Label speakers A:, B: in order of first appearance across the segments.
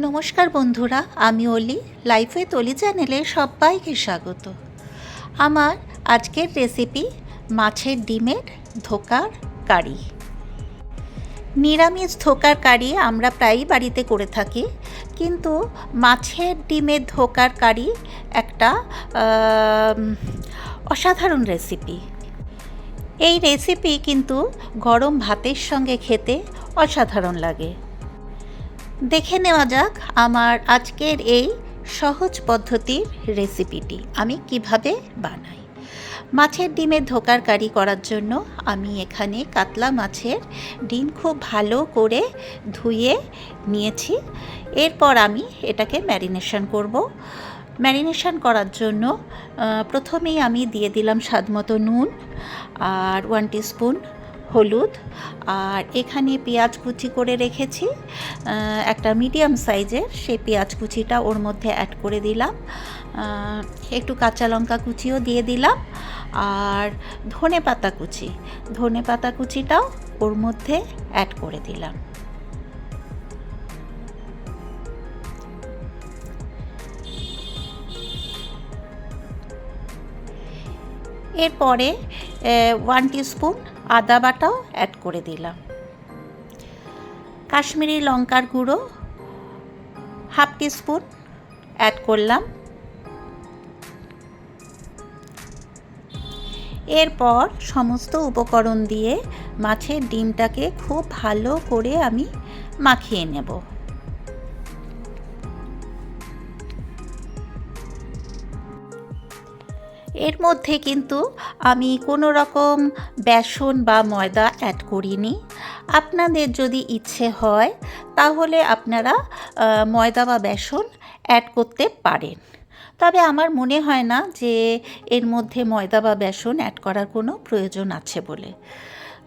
A: নমস্কার বন্ধুরা, আমি অলি লাইফে তলি চ্যানেলে সবাইকে স্বাগত। আমার আজকের রেসিপি মাছের ডিমের ধোকার কারি। নিরামিষ ধোকার কারি আমরা প্রায়ই বাড়িতে করে থাকি, কিন্তু মাছের ডিমের ধোকার কারি একটা অসাধারণ রেসিপি এই রেসিপি কিন্তু গরম ভাতের সঙ্গে খেতে অসাধারণ লাগে। দেখে নেওয়া যাক আমার আজকের এই সহজ পদ্ধতির রেসিপিটি আমি কীভাবে বানাই। মাছের ডিমের ধোকার কারি করার জন্য আমি এখানে কাতলা মাছের ডিম খুব ভালো করে ধুয়ে নিয়েছি। এরপর আমি এটাকে ম্যারিনেশন করব। ম্যারিনেশন করার জন্য প্রথমেই আমি দিয়ে দিলাম স্বাদমতো নুন আর ওয়ান স্পুন হলুদ আর এখানে পেঁয়াজ কুচি করে রেখেছি। একটা মিডিয়াম সাইজের সেই পেঁয়াজ কুচিটা ওর মধ্যে অ্যাড করে দিলাম। একটু কাঁচা লঙ্কা কুচিও দিয়ে দিলাম। আর ধনে পাতা কুচি, ধনে পাতা কুচিটাও ওর মধ্যে অ্যাড করে দিলাম। এরপরে ওয়ান স্পুন আদা বাটাও অ্যাড করে দিলাম। কাশ্মীরি লঙ্কার গুঁড়ো হাফ স্পুন অ্যাড করলাম। এরপর সমস্ত উপকরণ দিয়ে মাছের ডিমটাকে খুব ভালো করে আমি মাখিয়ে নেব। এর মধ্যে কিন্তু আমি কোনো রকম বেসন বা ময়দা অ্যাড করিনি। আপনাদের যদি ইচ্ছে হয়, তাহলে আপনারা ময়দা বা বেসন অ্যাড করতে পারেন। তবে আমার মনে হয় না যে এর মধ্যে ময়দা বা বেসন অ্যাড করার কোনো প্রয়োজন আছে বলে।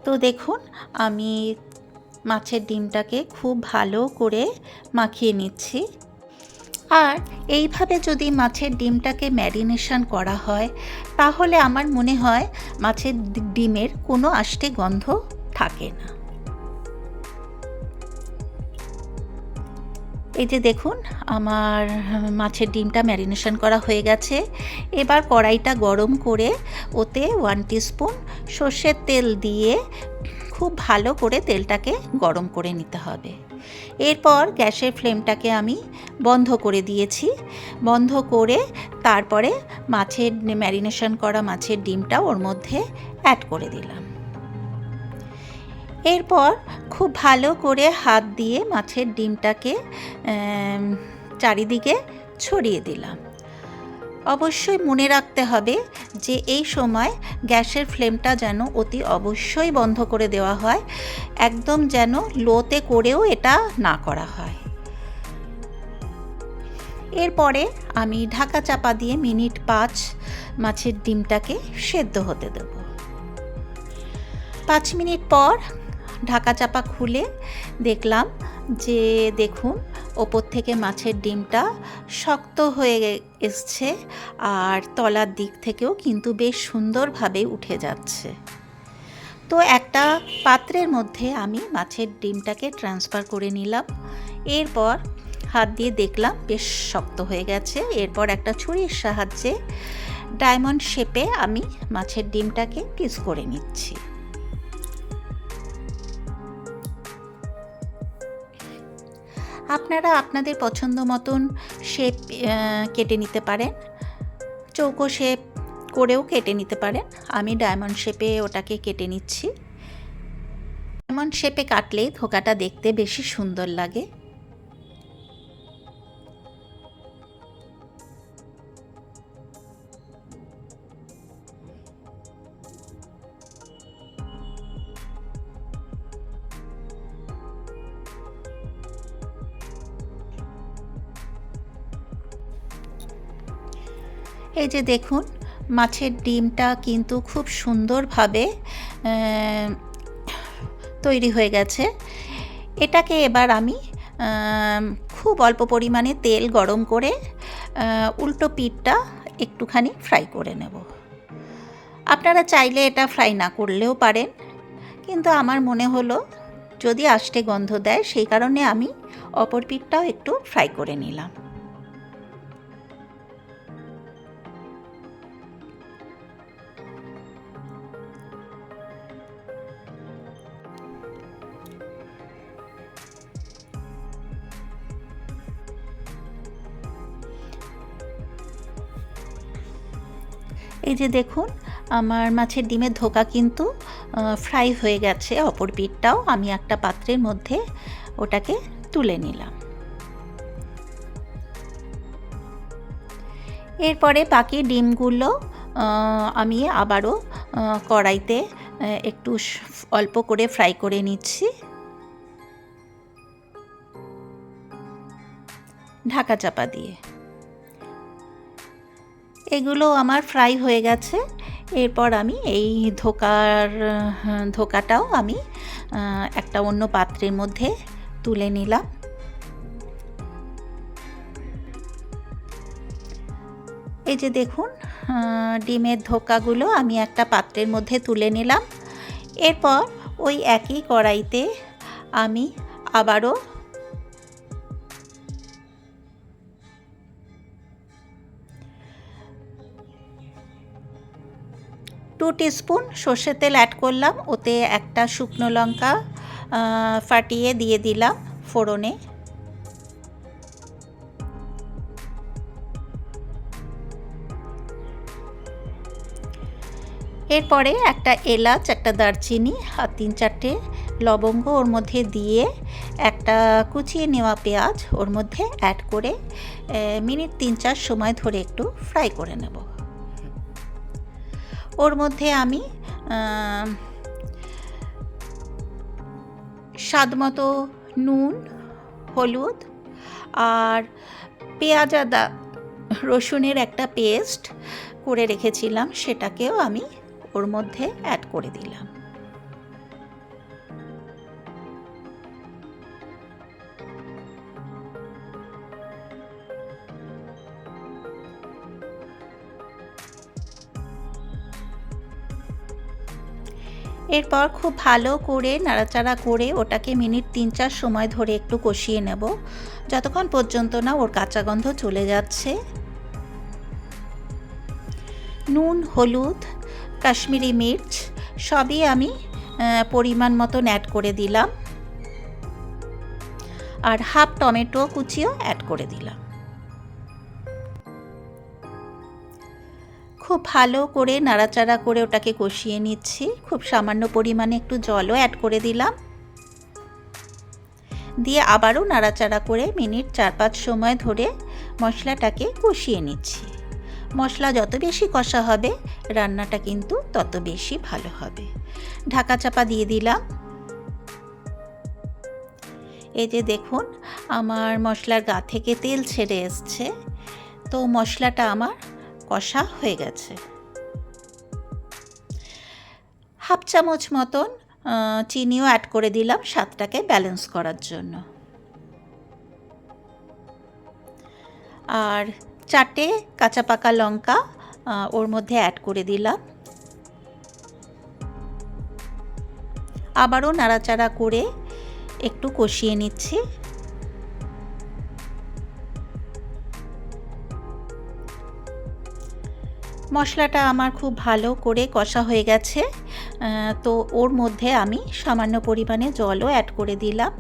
A: তো দেখুন, আমি মাছের ডিমটাকে খুব ভালো করে মাখিয়ে নিচ্ছি। আর এইভাবে যদি মাছের ডিমটাকে ম্যারিনেশন করা হয়, তাহলে আমার মনে হয় মাছের ডিমের কোনো আষ্টে গন্ধ থাকে না। এই যে দেখুন, আমার মাছের ডিমটা ম্যারিনেশন করা হয়ে গেছে। এবার কড়াইটা গরম করে ওতে ওয়ান স্পুন সর্ষের তেল দিয়ে খুব ভালো করে তেলটাকে গরম করে নিতে হবে। এরপর গ্যাসের ফ্লেমটাকে আমি বন্ধ করে দিয়েছি। বন্ধ করে তারপরে মাছের ম্যারিনেশন করা মাছের ডিমটা ওর মধ্যে অ্যাড করে দিলাম। এরপর খুব ভালো করে হাত দিয়ে মাছের ডিমটাকে চারিদিকে ছড়িয়ে দিলাম। অবশ্যই মনে রাখতে হবে যে এই সময় গ্যাসের ফ্লেমটা যেন অতি অবশ্যই বন্ধ করে দেওয়া হয়, একদম যেন লোতে করেও এটা না করা হয়। এরপরে আমি ঢাকা চাপা দিয়ে মিনিট পাঁচ মাছের ডিমটাকে সেদ্ধ হতে দেব। পাঁচ মিনিট পর ঢাকা চাপা খুলে দেখলাম যে, দেখুন ওপর থেকে মাছের ডিমটা শক্ত হয়ে এসছে আর তলার দিক থেকেও কিন্তু বেশ সুন্দরভাবে উঠে যাচ্ছে। তো একটা পাত্রের মধ্যে আমি মাছের ডিমটাকে ট্রান্সফার করে নিলাম। এরপর হাত দিয়ে দেখলাম বেশ শক্ত হয়ে গেছে। এরপর একটা ছুরির সাহায্যে ডায়মন্ড শেপে আমি মাছের ডিমটাকে পিস করে নিচ্ছি। আপনারা আপনাদের পছন্দ মতন শেপ কেটে নিতে পারেন। চৌকো শেপ করেও কেটে নিতে পারেন। আমি ডায়মন্ড শেপে ওটাকে কেটে নিচ্ছি। ডায়মন্ড শেপে কাটলে ধোকাটা দেখতে বেশি সুন্দর লাগে। এই যে দেখুন, মাছের ডিমটা কিন্তু খুব সুন্দরভাবে তৈরি হয়ে গেছে। এটাকে এবার আমি খুব অল্প পরিমাণে তেল গরম করে উল্টো পিঠটা একটুখানি ফ্রাই করে নেব। আপনারা চাইলে এটা ফ্রাই না করলেও পারেন, কিন্তু আমার মনে হলো যদি আষ্টে গন্ধ দেয়, সেই কারণে আমি অপর পিঠটাও একটু ফ্রাই করে নিলাম। এই যে দেখুন, আমার মাছের ডিমের ধোকা কিন্তু ফ্রাই হয়ে গেছে অপর পিঠটাও। আমি একটা পাত্রের মধ্যে ওটাকে তুলে নিলাম। এরপরে বাকি ডিমগুলো আমি আবারও কড়াইতে একটু অল্প করে ফ্রাই করে নিচ্ছি। ঢাকা চাপা দিয়ে। এগুলো আমার ফ্রাই হয়ে গেছে। এরপর আমি এই ধোকার, ধোকাটাও আমি একটা অন্য পাত্রের মধ্যে তুলে নিলাম। এই যে দেখুন ডিমের ধোকাগুলো আমি একটা পাত্রের মধ্যে তুলে নিলাম। এরপর ওই একই কড়াইতে আমি আবারও টু টিস্পুন সর্ষের তেল অ্যাড করলাম, ওতে একটা শুকনো লঙ্কা ফাটিয়ে দিয়ে দিলাম ফোড়নে। এরপরে একটা এলাচ, একটা দারচিনি, আর তিন চারটে লবঙ্গ ওর মধ্যে দিয়ে একটা কুচিয়ে নেওয়া পেঁয়াজ ওর মধ্যে অ্যাড করে মিনিট তিন চার সময় ধরে একটু ফ্রাই করে নেব। ওর মধ্যে আমি স্বাদ মতো নুন, হলুদ আর পেঁয়াজ আদা রসুনের একটা পেস্ট করে রেখেছিলাম, সেটাকেও আমি ওর মধ্যে অ্যাড করে দিলাম। এরপর খুব ভালো করে নাড়াচাড়া করে ওটাকে মিনিট তিন চার সময় ধরে একটু কষিয়ে নেব। যতক্ষণ পর্যন্ত না ওর কাঁচা গন্ধ চলে যাচ্ছে। নুন, হলুদ, কাশ্মীরি মির্চ সবই আমি পরিমাণ মতন অ্যাড করে দিলাম। আর হাফ টমেটো কুচিও অ্যাড করে দিলাম। খুব ভালো করে নাড়াচাড়া করে ওটাকে কষিয়ে নিচ্ছি। খুব সামান্য পরিমাণে একটু জলও অ্যাড করে দিলাম। দিয়ে আবারও নাড়াচাড়া করে মিনিট চার পাঁচ সময় ধরে মশলাটাকে কষিয়ে নিচ্ছি। মশলা যত বেশি কষা হবে, রান্নাটা কিন্তু তত বেশি ভালো হবে। ঢাকা চাপা দিয়ে দিলাম। এই যে দেখুন, আমার মশলার গা থেকে তেল ছেড়ে এসছে। তো মশলাটা আমার কষা হয়ে গেছে। হাফ চামচ মতন চিনিও অ্যাড করে দিলাম স্বাদটাকে ব্যালেন্স করার জন্য। আর চারটে কাঁচা পাকা লঙ্কা ওর মধ্যে অ্যাড করে দিলাম। আবারও নাড়াচাড়া করে একটু কষিয়ে নিচ্ছি। মশলাটা আমার খুব ভালো করে কষা হয়ে গেছে। তো ওর মধ্যে আমি সামান্য পরিমাণে জলও অ্যাড করে দিলাম।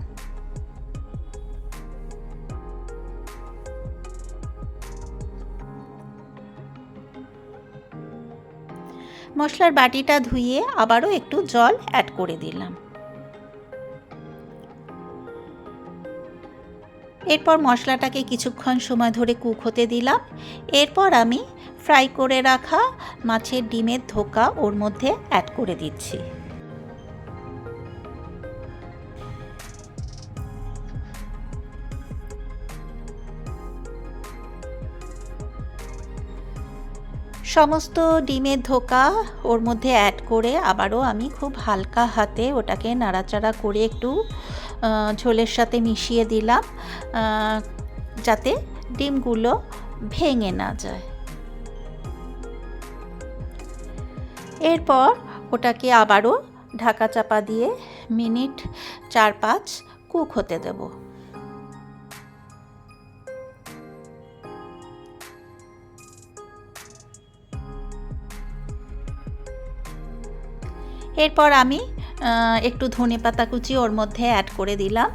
A: মশলার বাটিটা ধুয়ে আবারও একটু জল অ্যাড করে দিলাম। এরপর মশলাটাকে কিছুক্ষণ সময় ধরে কুক হতে দিলাম। এরপর আমি ফ্রাই করে রাখা মাছের ডিমের ধোকা ওর মধ্যে অ্যাড করে দিচ্ছি। সমস্ত ডিমের ধোকা ওর মধ্যে অ্যাড করে আবারও আমি খুব হালকা হাতে ওটাকে নাড়াচাড়া করে একটু ঝোলের সাথে মিশিয়ে দিলাম যাতে ডিমগুলো ভেঙে না যায়। এরপর ওটাকে আবারও ঢাকা চাপা দিয়ে মিনিট চার পাঁচ কুক হতে দেব। এরপর আমি একটু ধনে পাতা কুচি ওর মধ্যে অ্যাড করে দিলাম।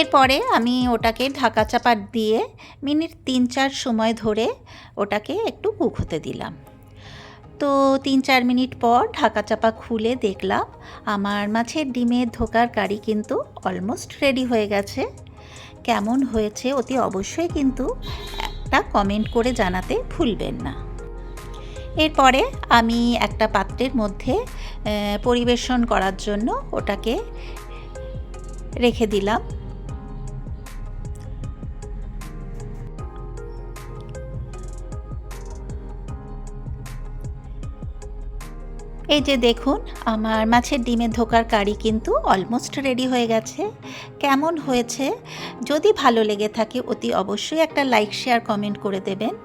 A: এরপরে আমি ওটাকে ঢাকা চাপা দিয়ে মিনিট তিন চার সময় ধরে ওটাকে একটু কুক হতে দিলাম। তো তিন চার মিনিট পর ঢাকা চাপা খুলে দেখলাম আমার মাছের ডিমের ধোকার কারি কিন্তু অলমোস্ট রেডি হয়ে গেছে। কেমন হয়েছে অতি অবশ্যই কিন্তু একটা কমেন্ট করে জানাতে ভুলবেন না। এরপরে আমি একটা পাত্রের মধ্যে পরিবেশন করার জন্য ওটাকে রেখে দিলাম। এই যে দেখুন, আমার মাছের ডিমের ধোকার কারি কিন্তু অলমোস্ট রেডি হয়ে গেছে। কেমন হয়েছে? যদি ভালো লেগে থাকে, অতি অবশ্যই একটা লাইক শেয়ার কমেন্ট করে দেবেন।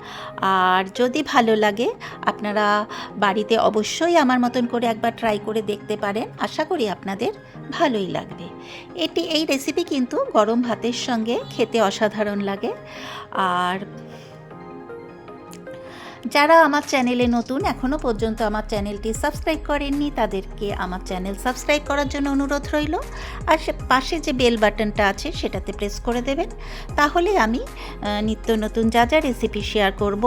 A: আর যদি ভালো লাগে, আপনারা বাড়িতে অবশ্যই আমার মতন করে একবার ট্রাই করে দেখতে পারেন। আশা করি আপনাদের ভালোই লাগবে। এটি, এই রেসিপি কিন্তু গরম ভাতের সঙ্গে খেতে অসাধারণ লাগে। আর যারা আমার চ্যানেলে নতুন এখনও পর্যন্ত আমার চ্যানেলটি সাবস্ক্রাইব করেননি, তাদেরকে আমার চ্যানেল সাবস্ক্রাইব করার জন্য অনুরোধ রইল। আর পাশে যে বেল বাটনটা আছে, সেটাতে প্রেস করে দেবেন। তাহলে আমি নিত্য নতুন যা যা রেসিপি শেয়ার করব,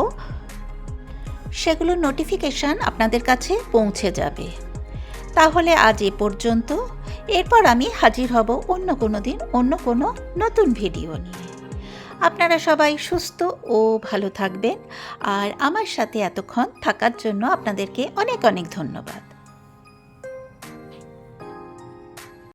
A: সেগুলোর নোটিফিকেশান আপনাদের কাছে পৌঁছে যাবে। তাহলে আজ এ পর্যন্ত। এরপর আমি হাজির হব অন্য কোনো দিন, অন্য কোনো নতুন ভিডিও নিয়ে। আপনারা সবাই সুস্থ ও ভালো থাকবেন। আর আমার সাথে এতক্ষণ থাকার জন্য আপনাদেরকে অনেক অনেক ধন্যবাদ।